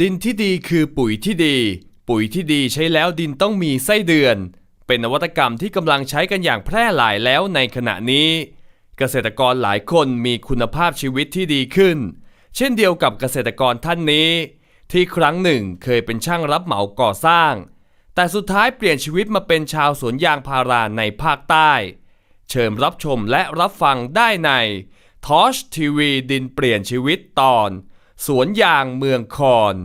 ดินที่ดีคือปุ๋ยที่ดี ปุ๋ยที่ดีใช้แล้วดินต้องมีไส้เดือน เป็นนวัตกรรมที่กำลังใช้กันอย่างแพร่หลายแล้วในขณะนี้ เกษตรกรหลายคนมีคุณภาพชีวิตที่ดีขึ้น เช่นเดียวกับเกษตรกรท่านนี้ ที่ครั้งหนึ่งเคยเป็นช่างรับเหมาก่อสร้าง แต่สุดท้ายเปลี่ยนชีวิตมาเป็นชาวสวนยางพาราในภาคใต้ เชิญรับชมและรับฟังได้ในทอชทีวีดินเปลี่ยนชีวิตตอน สวนยางเมืองคอน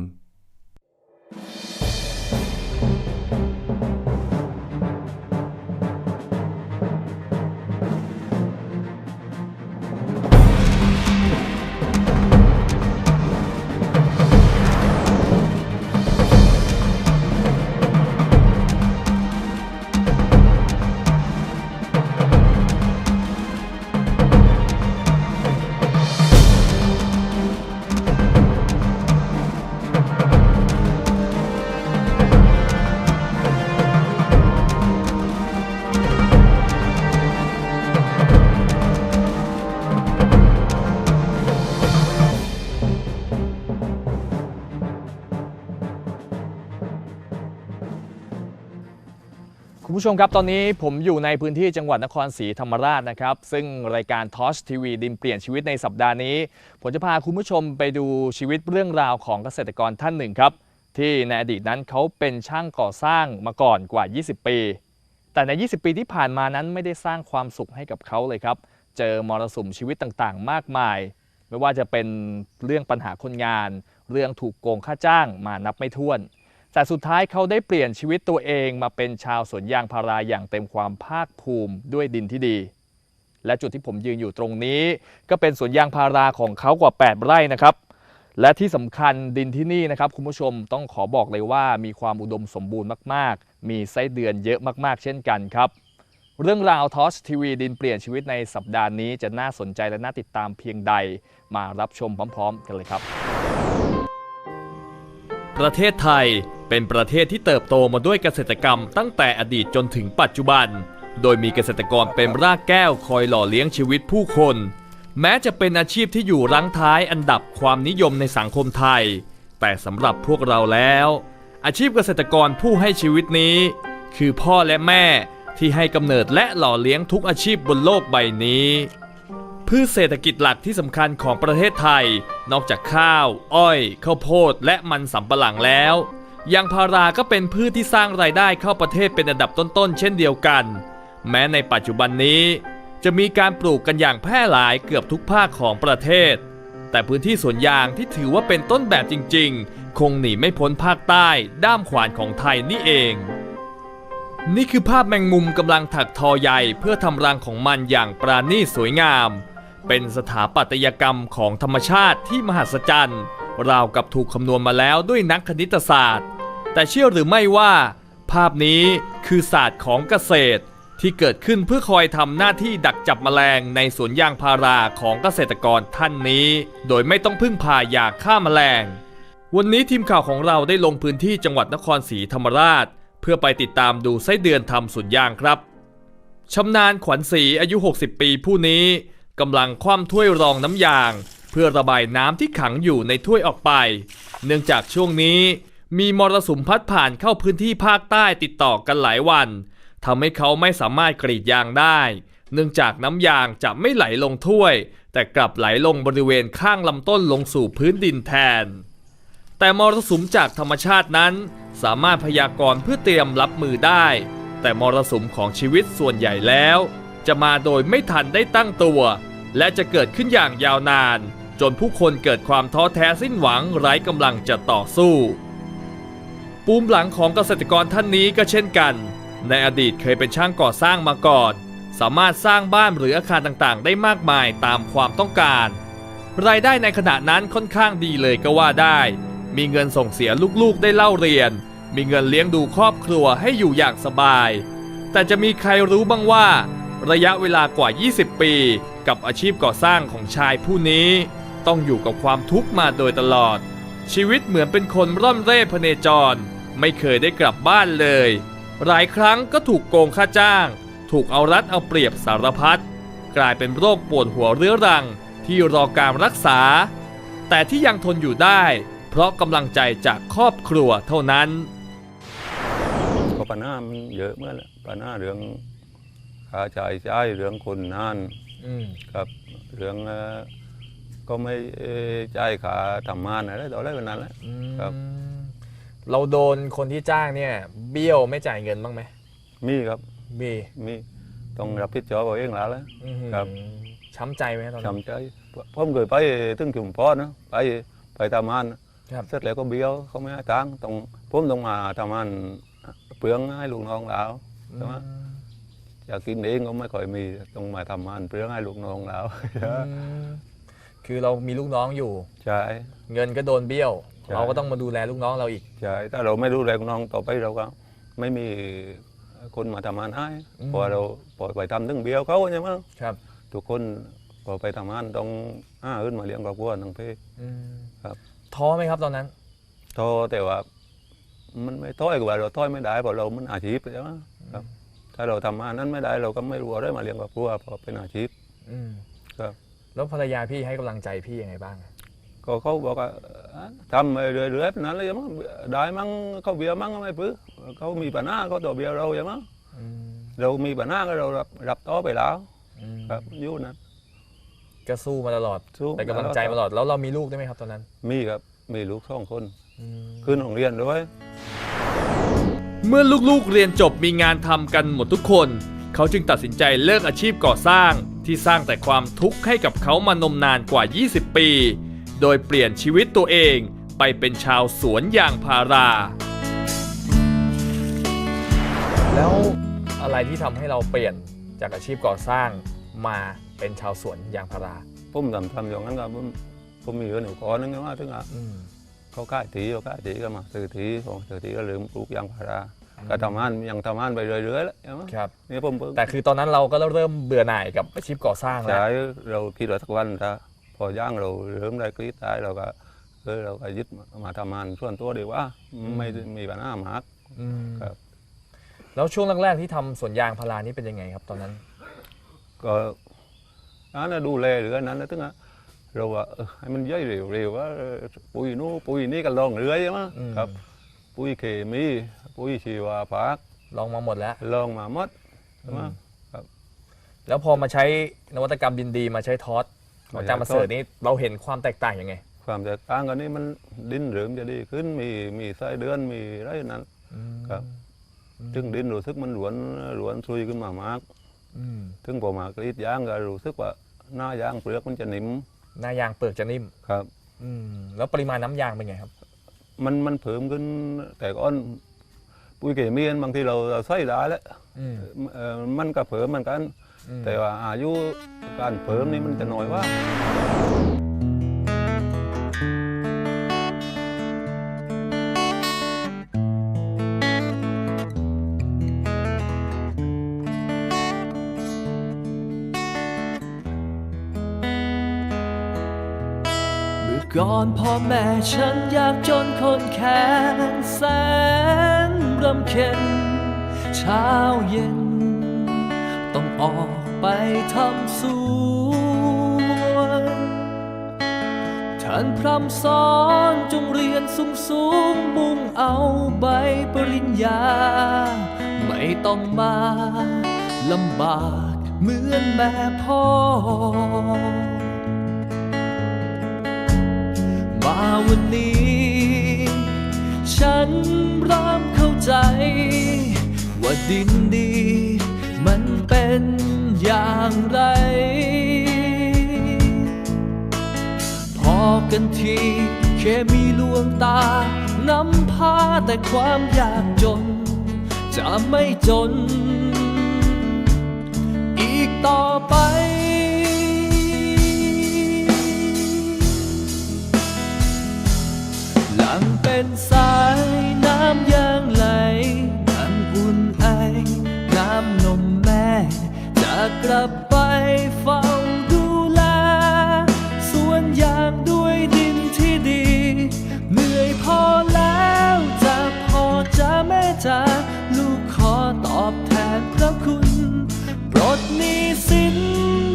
ผู้ชมครับ ตอนนี้ผมอยู่ในพื้นที่จังหวัดนครศรีธรรมราชนะครับ ซึ่งรายการทอชทีวีดินเปลี่ยนชีวิตในสัปดาห์นี้ ผมจะพาคุณผู้ชมไปดูชีวิตเรื่องราวของเกษตรกรท่านหนึ่งครับ ที่ในอดีตนั้นเขาเป็นช่างก่อสร้างมาก่อนกว่า 20 ปี แต่ใน 20 ปีที่ผ่านมานั้นไม่ได้สร้างความสุขให้กับเขาเลยครับ เจอมรสุมชีวิตต่างๆ มากมาย ไม่ว่าจะเป็นเรื่องปัญหาคนงาน เรื่องถูกโกงค่าจ้างมานับไม่ถ้วน แต่สุดท้ายเขาได้เปลี่ยนชีวิตตัวเองมาเป็นชาวสวนยางพาราอย่างเต็มความภาคภูมิด้วยดินที่ดี และจุดที่ผมยืนอยู่ตรงนี้ ก็เป็นสวนยางพาราของเขากว่า 8 ไร่นะครับ และที่สำคัญดินที่นี่นะครับคุณผู้ชมต้องขอบอกเลยว่ามีความอุดมสมบูรณ์มาก ๆ มีไส้เดือนเยอะมาก ๆ เช่นกันครับเรื่องราวทอสทีวีดินเปลี่ยนชีวิตในสัปดาห์นี้จะน่าสนใจและน่าติดตามเพียงใด มารับชมพร้อม ๆ กันเลยครับ ประเทศไทยเป็นประเทศที่เติบโตมาด้วยเกษตรกรรมตั้งแต่อดีตจนถึงปัจจุบัน โดยมีเกษตรกรเป็นรากแก้วคอยหล่อเลี้ยงชีวิตผู้คน แม้จะเป็นอาชีพที่อยู่รั้งท้ายอันดับความนิยมในสังคมไทย แต่สำหรับพวกเราแล้ว อาชีพเกษตรกรผู้ให้ชีวิตนี้ คือพ่อและแม่ที่ให้กำเนิดและหล่อเลี้ยงทุกอาชีพบนโลกใบนี้ พืชเศรษฐกิจหลักที่สำคัญของประเทศไทย นอกจากข้าว อ้อย ข้าวโพด และมันสำปะหลังแล้วยางพาราก็เป็นพืชที่สร้างรายได้เข้าประเทศเป็นอันดับต้นๆ เช่นเดียวกัน แม้ในปัจจุบันนี้ จะมีการปลูกกันอย่างแพร่หลายเกือบทุกภาคของประเทศ แต่พื้นที่สวนยางที่ถือว่าเป็นต้นแบบจริงๆ คงหนีไม่พ้นภาคใต้ด้ามขวานของไทยนี่เอง นี่คือภาพแมงมุมกำลังถักทอใยเพื่อทำรังของมันอย่างปราณีตสวยงาม เป็นสถาปัตยกรรมของธรรมชาติที่มหัศจรรย์ ราวกับถูกคำนวณมาแล้วด้วยนักคณิตศาสตร์ แต่เชื่อหรือไม่ว่า ภาพนี้คือศาสตร์ของเกษตร ที่เกิดขึ้นเพื่อคอยทำหน้าที่ดักจับแมลงในสวนยางพาราของเกษตรกรท่านนี้ โดยไม่ต้องพึ่งพายาฆ่าแมลง วันนี้ทีมข่าวของเราได้ลงพื้นที่จังหวัดนครศรีธรรมราช เพื่อไปติดตามดูไส้เดือนทำสวนยางครับชำนาญขวัญศรีอายุ 60 ปีผู้นี้ กำลังคว่ำถ้วยรองน้ำยาง เพื่อระบายน้ำที่ขังอยู่ในถ้วยออกไป เนื่องจากช่วงนี้ มีมรสุมพัดผ่านเข้าพื้นที่ภาคใต้ติดต่อกันหลายวันทำให้เขาไม่สามารถกรีดยางได้ เนื่องจากน้ำยางจะไม่ไหลลงถ้วย แต่กลับไหลลงบริเวณข้างลำต้นลงสู่พื้นดินแทน แต่มรสุมจากธรรมชาตินั้น สามารถพยากรณ์เพื่อเตรียมรับมือได้ แต่มรสุมของชีวิตส่วนใหญ่แล้ว จะมาโดยไม่ทันได้ตั้งตัว และจะเกิดขึ้นอย่างยาวนาน จนผู้คนเกิดความท้อแท้สิ้นหวังไร้กำลังจะต่อสู้ ปูมหลังของเกษตรกรท่านนี้ก็เช่นกัน ในอดีตเคยเป็นช่างก่อสร้างมาก่อน สามารถสร้างบ้านหรืออาคารต่างๆ ได้มากมายตามความต้องการ รายได้ในขณะนั้นค่อนข้างดีเลยก็ว่าได้ มีเงินส่งเสียลูกๆได้เล่าเรียน มีเงินเลี้ยงดูครอบครัวให้อยู่อย่างสบาย แต่จะมีใครรู้บ้างว่า ระยะเวลากว่า 20 ปี กับอาชีพก่อสร้างของชายผู้นี้ ต้องอยู่กับความทุกข์มาโดยตลอด ชีวิตเหมือนเป็นคนร่อนเร่พเนจร ไม่เคยได้กลับบ้านเลย หลายครั้งก็ถูกโกงค่าจ้าง ถูกเอารัดเอาเปรียบสารพัดกลายเป็นโรคปวดหัวเรื้อรังที่รอการรักษา แต่ที่ยังทนอยู่ได้ เพราะกำลังใจจากครอบครัวเท่านั้นก็ปัญหามันเยอะเมื่อปัญหาเรื่อง ค่าใช้จ่ายเรื่องคนนานอืมครับเรื่องเอ่อก็ไม่เอ่อจ่ายค่าทำงานอะไรต่ออะไรแบบนั้นแหละ ครับ เราโดนคนที่จ้างเนี่ย เบี้ยวไม่จ่ายเงินบ้างไหมมีครับมีมีต้องรับผิดชอบเอาเองแล้วแหละอื้อหือครับ ช้ำใจไหมตอนนั้น จำใจผมเคยไปถึงชุมพรนะไปไปทำงานครับ เสร็จแล้วก็เบี้ยวเขาไม่ให้ตังค์ต้องผมต้องมาทำงานเปลืองให้ลูกน้องเราใช่ไหม อ ยากกินเองก็ไม่ค่อยมีต้องมาทำงานเปลืองให้ลูกน้องเราอืมคือเรามีลูกน้องอยู่ ใช่ เงินก็โดนเบี้ยว ใช่ เราก็ต้องมาดูแลลูกน้องเราอีกใช่ถ้าเราไม่ดูแลลูกน้องต่อไปเราก็ ไม่มีคนมาทำงานให้อืมพอเราปล่อยไปทำถึงเบี้ยวเขาใช่ไหมครับทุกคนพอไปทำงานต้องอ้าอื่นมาเลี้ยงครอบครัวทั้งเพศอืมครับ ท้อไหมครับตอนนั้น ท้อแต่ว่า มันไม่ท้อยกว่าเราท้อยไม่ได้เพราะเรามันอาชีพใช่ไหมครับ ถ้าเราทำงานนั้นไม่ได้เราก็ไม่รู้อะไรมาเลี้ยงครอบครัวเพราะเป็นอาชีพอืมครับ แล้วภรรยาพี่ให้กำลังใจพี่ยังไงบ้างก็เขาบอกว่าเอ่อทำไปเรื่อยๆนั้นเลยมั้งได้มั้งเขาเบียร์มั้งไม่ปื้อเขามีปัญหาเขาตัวเบียร์เราใช่มั้งอืมเรามีปัญหาก็เรารับรับต่อไปแล้ว อืมครับอยุ่นะก็สู้มาตลอดสู้แต่กำลังใจมาตลอดแล้วเรามีลูกได้ไหมครับตอนนั้น มีครับมีลูกสองคน อืม ขึ้นโรงเรียนด้วย เมื่อลูกๆเรียนจบมีงานทำกันหมดทุกคน เขาจึงตัดสินใจเลิกอาชีพก่อสร้าง ที่สร้างแต่ความทุกข์ให้กับเขามานมนานกว่า 20 ปี โดยเปลี่ยนชีวิตตัวเองไปเป็นชาวสวนยางพารา แล้วอะไรที่ทำให้เราเปลี่ยนจากอาชีพก่อสร้างมาเป็นชาวสวนยางพารา ผมทำทำอย่างนั้นครับผมผมมีเงินอยู่ก้อนนึงว่าถึงอะอืม เขาขายทีเขาขายทีก็มาซื้อทีพอซื้อทีก็ลืมปลูกยางพาราก็ทำงานยังทำงานไปเรื่อยๆแล้วใช่ไหมครับนี่ผมเพิ่งแต่คือตอนนั้นเราก็เริ่มเบื่อหน่ายกับอาชีพก่อสร้างแล้วใช่เราคิดว่าสักวันถ้าพอย่างเราเริ่มได้กรีดได้เราก็เออเราก็ยึดมาทำงานส่วนตัวดีว่าไม่มีปัญหามากอืมครับแล้วช่วงแรกๆที่ทำสวนยางพารานี่เป็นยังไงครับตอนนั้น ก็อันนั้นดูแลหรืออันนั้นแล้วถึงอะ เราว่าเออให้มันย่อยเร็วๆว่าเออปุ๋ยนู้นปุ๋ยนี่ก็ลองเรื่อยใช่ไหมอืม ครับ ปุ๋ยเคมีปุ๋ยชีวภาคลองมาหมดแล้ว ลองมาหมดใช่ไหมอืมแล้วพอมาใช้นวัตกรรมดินดีมาใช้ทอสของอาจารย์ประเสริฐนี่เราเห็นความแตกต่างยังไง ความแตกต่างกันนี่มันดินเหลืองจะดีขึ้นมีมีไส้เดือนมีไรนั้นครับถึงดินรู้สึกมันหลวนหลวนซุยขึ้นมามากอืมถึงพอมากรีดยางก็รู้สึกว่าหน้ายางเปลือกมันจะนิ่ม หน้ายางเปลือกจะนิ่มครับ อืมแล้วปริมาณน้ำยางเป็นไงครับ มันมันเพิ่มขึ้นแต่ก่อนปุ๋ยเคมีบางทีเราเราใส่ได้แล้วอืมเอ่อมันก็เพิ่มเหมือนกัน อืมแต่ว่าอายุการเพิ่มนี่มันจะน้อยกว่า ก่อนพ่อแม่ฉันอยากจนคนแค้นแสนรำเค็ญเช้าเย็น ต้องออกไปทำสวนท่านพร่ำสอนจงเรียนสูงสูงมุ่งเอาใบปริญญา ไม่ต้องมาลำบากเหมือนแม่พ่อ วันนี้ ฉันเริ่มเข้าใจ ว่าดินดี มันเป็นอย่างไร พอกันทีเคมีลวงตานำพาแต่ความยากจน จะไม่จน อีกต่อ จะกลับไปเฝ้าดูแลสวนยางด้วยดินที่ดี เหนื่อยพอแล้วจะพอจะแม่จะลูกขอตอบแทนพระคุณปลดหนี้สิน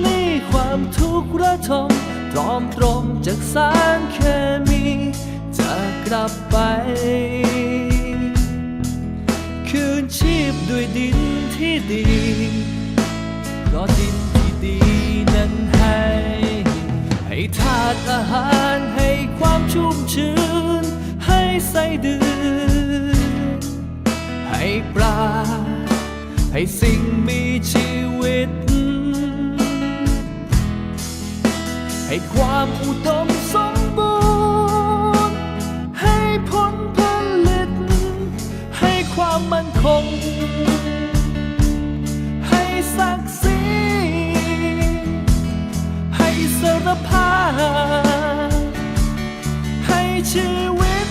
นี้ความทุกข์ระทมตรอมตรมจากสารเคมีจากลับไป คืนชีพด้วยดินที่ดี เพราะดินที่ดีนั้นให้ ให้ธาตุอาหารให้ความชุ่มชื้น ให้ไส้เดือนให้ปลา ให้สิ่งมีชีวิต ให้ความอุดมสมบูรณ์ ให้ผลผลิต ให้ความมั่นคง ให้ศักดิ์ศรี รภาพให้ชีวิต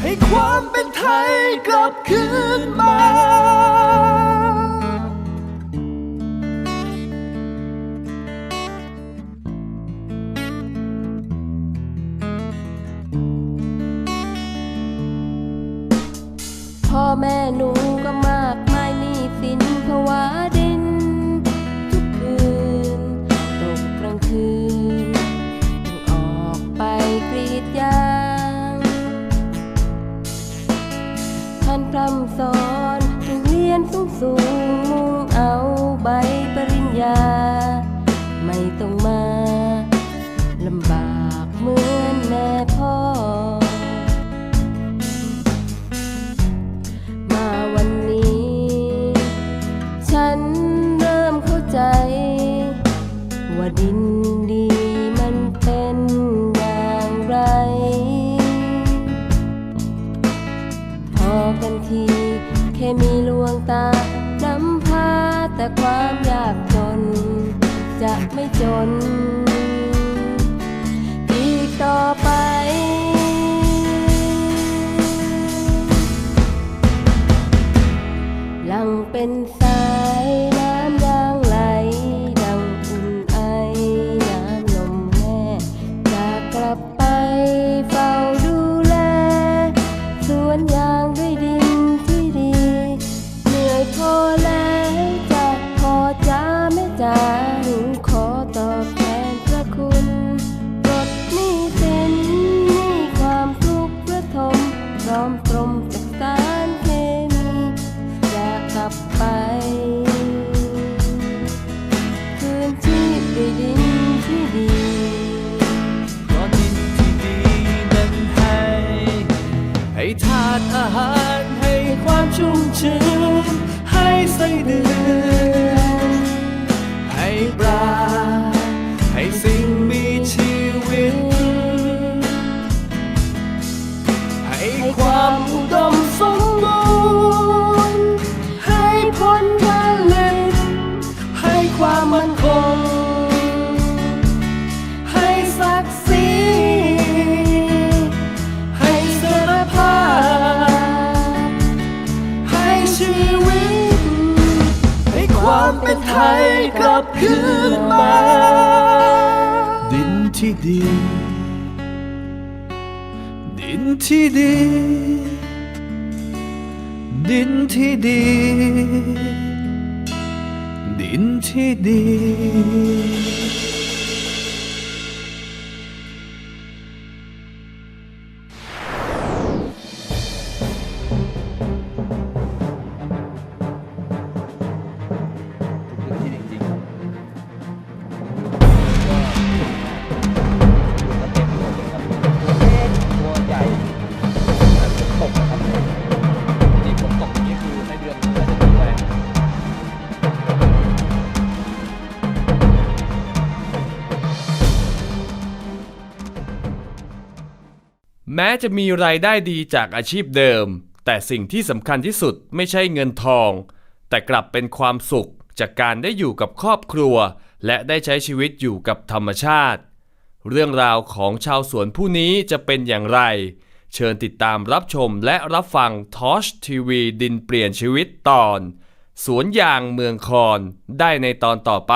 ให้ความเป็นไทยกลับคืนมาพ่อแม่หนูก็มากมายหนี่สินภาวะ พร่ำสอนถึงเรียนสูงสูงมุ่งเอาใบปริญญา จนอีกต่อไปหลังเป็นสา ให้ กลับคืนมา ดินที่ดี ดินที่ดี ดินที่ดี ดินที่ดี แม้จะมีรายได้ดีจากอาชีพเดิม แต่สิ่งที่สำคัญที่สุดไม่ใช่เงินทอง แต่กลับเป็นความสุขจากการได้อยู่กับครอบครัว และได้ใช้ชีวิตอยู่กับธรรมชาติ เรื่องราวของชาวสวนผู้นี้จะเป็นอย่างไร เชิญติดตามรับชมและรับฟังทอชทีวีดินเปลี่ยนชีวิตตอน สวนยางเมืองคอนได้ในตอนต่อไป